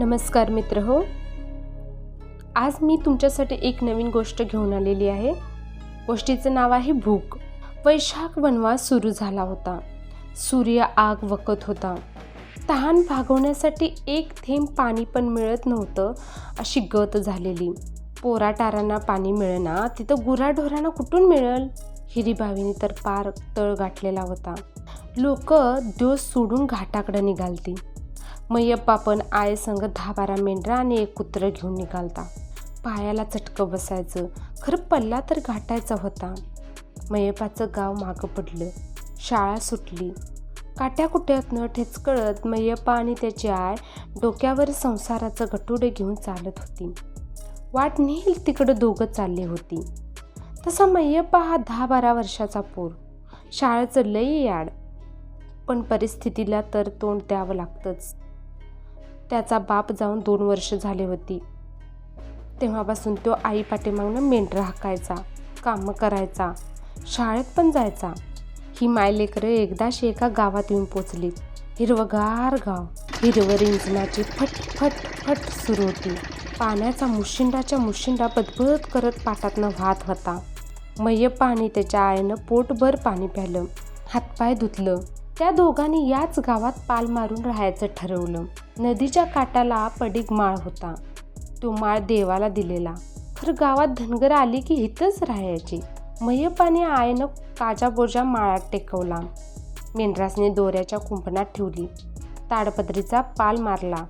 नमस्कार मित्र हो. आज मी तुमच्यासाठी एक नवीन गोष्ट घेऊन आलेली आहे. गोष्टीचं नाव आहे भूक. वैशाख वनवास सुरू झाला होता. सूर्य आग वकत होता. तहान भागवण्यासाठी एक थेंब पाणी पण मिळत नव्हतं अशी गत झालेली. पोराटारांना पाणी मिळेना तिथं गुराढोरांना कुठून मिळेल? हिरीभावीने तर पार तळ गाठलेला होता. लोक दिवस सोडून घाटाकडे निघालती. मैयप्पा पण आय संग दहा बारा मेंढरा आणि एक कुत्रं घेऊन निघालता. पायाला चटकं बसायचं. खरं पल्ला तर गाठायचा होता. मैयप्पाचं गाव मागं पडलं. शाळा सुटली. काट्याकुट्यातनं ठेचकळत मैयप्पा आणि त्याची आय डोक्यावर संसाराचं गटुडे घेऊन चालत होती. वाट नेईल तिकडं दोघं चालली होती. तसा मैयप्पा हा दहा बारा वर्षाचा पोर. शाळेचं लई याड. पण परिस्थितीला तर तोंड द्यावं लागतंच. त्याचा बाप जाऊन दोन वर्ष झाले होती. तेव्हापासून तो आई पाठीमागनं मेंढरा हाकायचा कामं करायचा शाळेत पण जायचा. ही मायलेकरं एकदाशी एका गावात येऊन पोचली हिरवगार गाव. हिरवं रिंजनाची फट फट फट सुरू होती. पाण्याचा मुशिंडाच्या मुशिंडा बदबद करत पाटातनं वाहत होता. मय्यप्पा पाणी त्याच्या आईनं पोटभर पाणी प्यालं हातपाय धुतलं. त्या दोघांनी याच गावात पाल मारून राहायचं ठरवलं. नदीच्या काठाला पडीक माळ होता. तो माळ देवाला दिलेला. खरं गावात धनगर आली की इथंच राहायची. मयपाने आईनं काजाबोजा माळात टेकवला. मेंढरासने दोऱ्याच्या कुंपणात ठेवली. ताडपत्रीचा पाल मारला.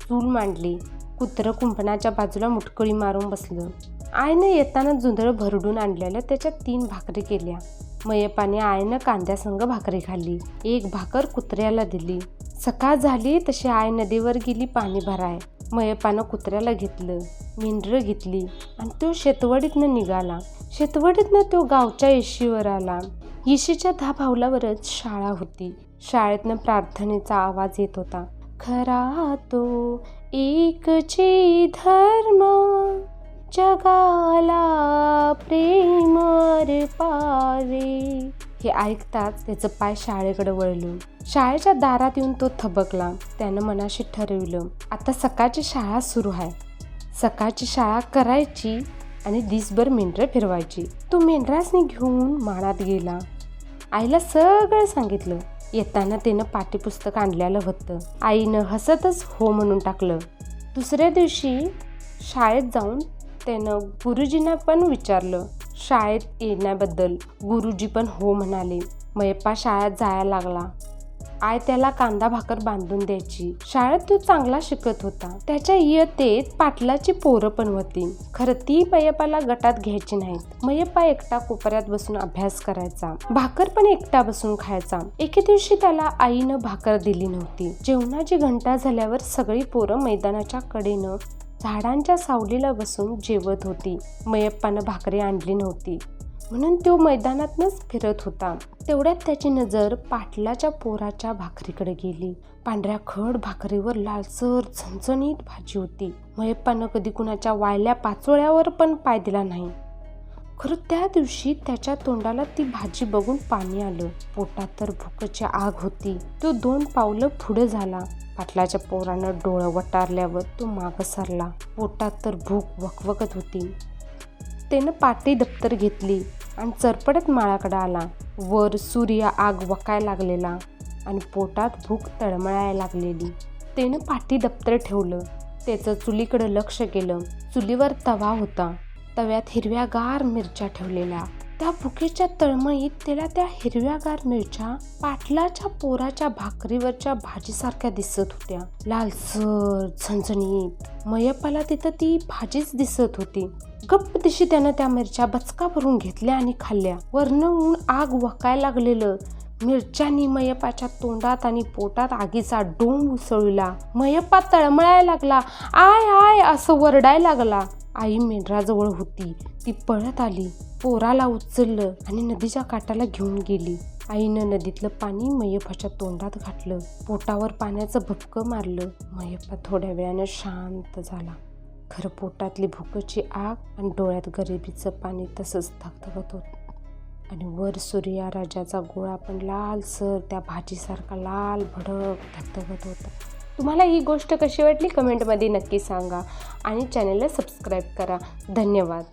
चूल मांडली. कुत्रं कुंपणाच्या बाजूला मुटकळी मारून बसलं. आईनं येताना जुंधळ भरडून आणलेल्या त्याच्या तीन भाकरी केल्या. मयपाने आईनं कांद्यासंग भाकरी खाल्ली. एक भाकर कुत्र्याला दिली. सकाळ झाली तशी आय नदीवर गेली पाणी भराय. मयपानं कुत्र्याला घेतलं मेंढरं घेतली आणि तो शेतवडीतनं निघाला. शेतवडीतनं तो गावच्या येशीवर आला. येशीच्या दहा पावलावरच शाळा होती. शाळेतनं प्रार्थनेचा आवाज येत होता. खरा तो एकचे धर्म जगाला प्रेम पारे हे ऐकताच त्याचं पाय शाळेकडे वळलं. शाळेच्या दारात येऊन तो थबकला. त्यानं मनाशी ठरवलं आता सकाळची शाळा सुरू आहे. सकाळची शाळा करायची आणि दिसभर मेंढरं फिरवायची. तो मेंढरासनी घेऊन मानात गेला. आईला सगळं सांगितलं. येताना त्यानं पाठ्यपुस्तक आणलेलं होतं. आईनं हसतच हो म्हणून टाकलं. दुसऱ्या दिवशी शाळेत जाऊन त्यानं गुरुजींना पण विचारलं. शाळेत येण्याबद्दल गुरुजी पण हो म्हणाले. मयप्पा शाळेत जायला लागला. आय त्याला कांदा भाकर बांधून द्यायची. शाळेत तो चांगला शिकत होता. त्याच्या इयत्तेत पाटलाची पोरं पण होती. खरं ती मयप्पाला गटात घ्यायची नाहीत. मयप्पा एकटा कोपऱ्यात बसून अभ्यास करायचा. भाकर पण एकटा बसून खायचा. एके दिवशी त्याला आईनं भाकर दिली नव्हती. जेवणाची घंटा झाल्यावर सगळी पोरं मैदानाच्या कडेनं झाडांच्या सावलीला बसून जेवत होती. मयप्पानं भाकरी आणली नव्हती. म्हणून तो मैदानातनच फिरत होता. तेवढ्यात त्याची नजर पाटलाच्या पोराच्या भाकरीकडे गेली. पांढऱ्या खड भाकरीवर लालसर झणझणीत भाजी होती. मयप्पानं कधी कुणाच्या वायल्या पाचोळ्यावर पण पाय दिला नाही. खरं त्या दिवशी त्याच्या तोंडाला ती भाजी बघून पाणी आलं. पोटात तर भूकची आग होती. तो दोन पावलं पुढे झाला. पाटलाच्या पोरानं डोळं वटारल्यावर तो मागं सरला. पोटात तर भूक वकवकत होती. त्यानं पाटी दप्तर घेतली आणि चरपडत माळाकडे आला. वर सूर्य आग वकाय लागलेला आणि पोटात भूक तळमळायला लागलेली. त्यानं पाटी दप्तर ठेवलं. त्याचं चुलीकडं लक्ष केलं. चुलीवर तवा होता. तव्यात हिरव्यागार मिरच्या ठेवलेल्या. त्या भुकेच्या तळमळीत त्याला त्या हिरव्यागार मिरच्या पाटलाच्या पोराच्या भाकरीवरच्या भाजीसारख्या दिसत होत्या. लालसर झणझणीत. मयपाला तिथं ती भाजीच दिसत होती. गप्प दिशी त्यानं त्या मिरच्या बचका भरून घेतल्या आणि खाल्ल्या. वर्ण ऊन आग वकाय लागलेलं. मिरच्यांनी मयपाच्या तोंडात आणि पोटात आगीचा डोंब उसळला. मयप्पा तळमळायला लागला. आय आय असं वरडायला लागला. आई मेंढराजवळ होती. ती पळत आली. पोराला उचललं आणि नदीच्या काठाला घेऊन गेली. आईनं नदीतलं पाणी मयप्पाच्या तोंडात घातलं. पोटावर पाण्याचं भपकं मारलं. मयप्पा थोड्या वेळानं शांत झाला. खरं पोटातली भुकची आग आणि डोळ्यात गरिबीचं पाणी तसंच धगधगत होत. आणि वर सूर्या राजाचा गोळा पण लालसर त्या भाजीसारखा लाल भडक धगधगत होता. तुम्हाला ही गोष्ट कशी वाटली? कमेंटमध्ये नक्की सांगा. आणि चॅनलला सबस्क्राईब करा. धन्यवाद.